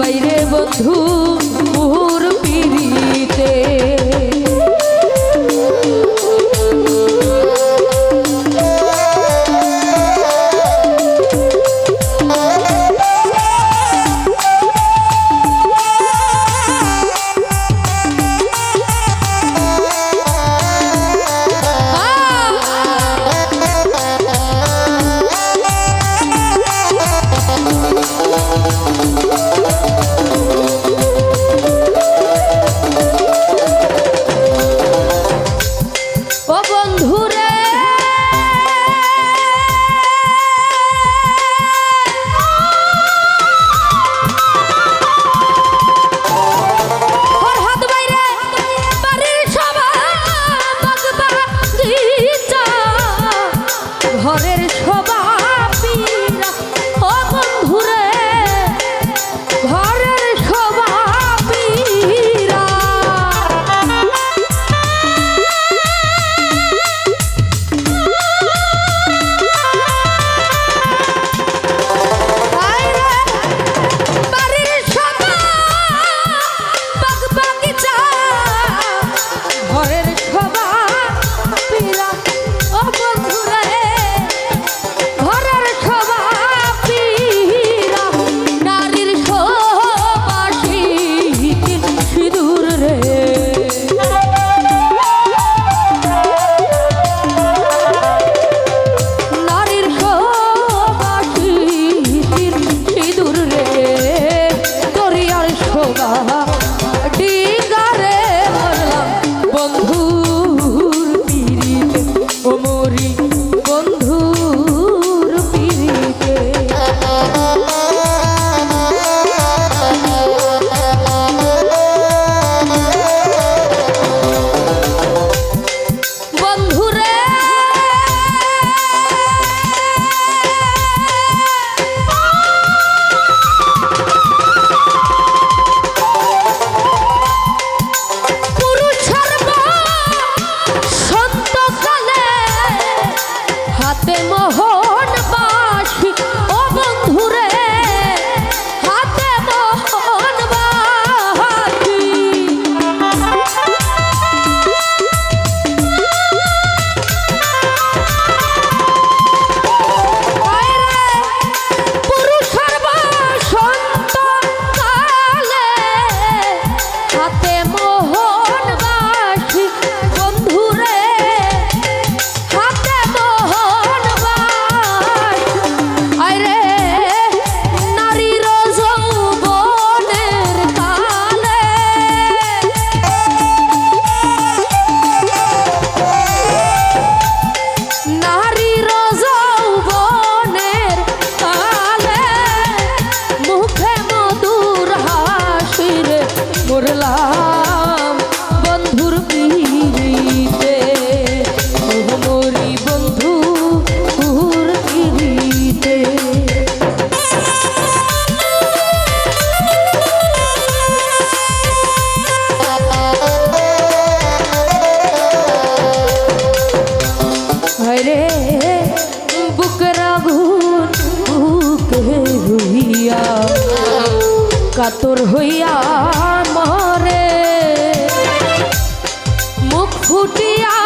বাইরে বন্ধু মুহুর পিড়িতে। ঘরে কাতর হইয়া মরে। মুখ ফুটিয়া